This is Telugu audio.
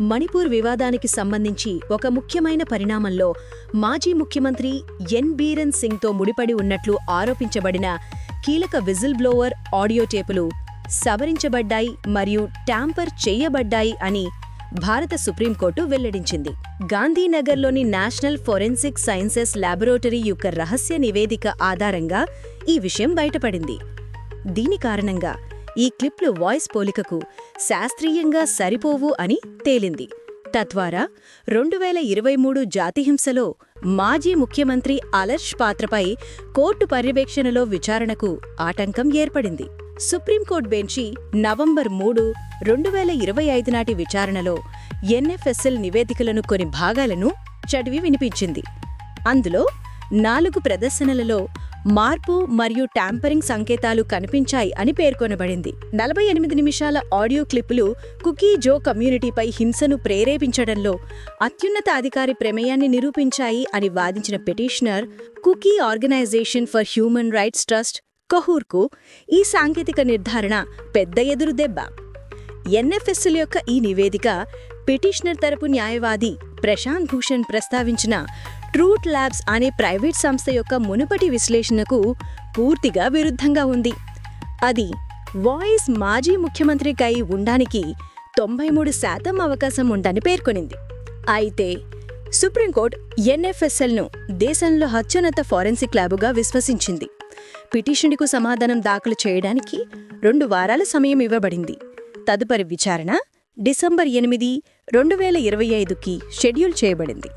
మణిపూర్ వివాదానికి సంబంధించి ఒక ముఖ్యమైన పరిణామంలో మాజీ ముఖ్యమంత్రి ఎన్ బీరన్ సింగ్తో ముడిపడి ఉన్నట్లు ఆరోపించబడిన కీలక విజిల్ బ్లోవర్ ఆడియో టేపులు సవరించబడ్డాయి మరియు ట్యాంపర్ చేయబడ్డాయి అని భారత సుప్రీంకోర్టు వెల్లడించింది. గాంధీనగర్లోని నేషనల్ ఫోరెన్సిక్ సైన్సెస్ ల్యాబొరేటరీ యొక్క రహస్య నివేదిక ఆధారంగా ఈ విషయం బయటపడింది. దీని కారణంగా ఈ క్లిప్లు వాయిస్ పోలికకు శాస్త్రీయంగా సరిపోవు అని తేలింది. తద్వారా రెండు వేల ఇరవై మూడు జాతిహింసలో మాజీ ముఖ్యమంత్రి అలర్ష్ పాత్రపై కోర్టు పర్యవేక్షణలో విచారణకు ఆటంకం ఏర్పడింది. సుప్రీంకోర్టు బెంచి నవంబర్ మూడు రెండు వేల ఇరవై ఐదు నాటి విచారణలో ఎన్ఎఫ్ఎస్ఎల్ నివేదికలను కొన్ని భాగాలను చదివి వినిపించింది. అందులో నాలుగు ప్రదర్శనలలో మార్పు మరియు ట్యాంపరింగ్ సంకేతాలు కనిపించాయి అని పేర్కొనబడింది. నలభై ఎనిమిది నిమిషాల ఆడియో క్లిప్పులు కుకీ జో కమ్యూనిటీపై హింసను ప్రేరేపించడంలో అత్యున్నత అధికారి ప్రమేయాన్ని నిరూపించాయి అని వాదించిన petitioner Kuki organisation for human rights trust కహూర్కు ఈ సాంకేతిక నిర్ధారణ పెద్ద ఎదురు దెబ్బ. ఎన్ఎఫ్ఎస్ఎల్ యొక్క ఈ నివేదిక పిటిషనర్ తరపు న్యాయవాది ప్రశాంత్ భూషణ్ ప్రస్తావించిన ట్రూట్ ల్యాబ్స్ అనే ప్రైవేట్ సంస్థ యొక్క మునుపటి విశ్లేషణకు పూర్తిగా విరుద్ధంగా ఉంది. అది వాయిస్ మాజీ ముఖ్యమంత్రికై ఉండడానికి తొంభై మూడు శాతం అవకాశం ఉందని పేర్కొనింది. అయితే సుప్రీంకోర్టు ఎన్ఎఫ్ఎస్ఎల్ను దేశంలో అత్యున్నత ఫారెన్సిక్ ల్యాబుగా విశ్వసించింది. పిటిషన్కు సమాధానం దాఖలు చేయడానికి రెండు వారాల సమయం ఇవ్వబడింది. తదుపరి విచారణ డిసెంబర్ ఎనిమిది రెండు వేల ఇరవై ఐదుకి షెడ్యూల్ చేయబడింది.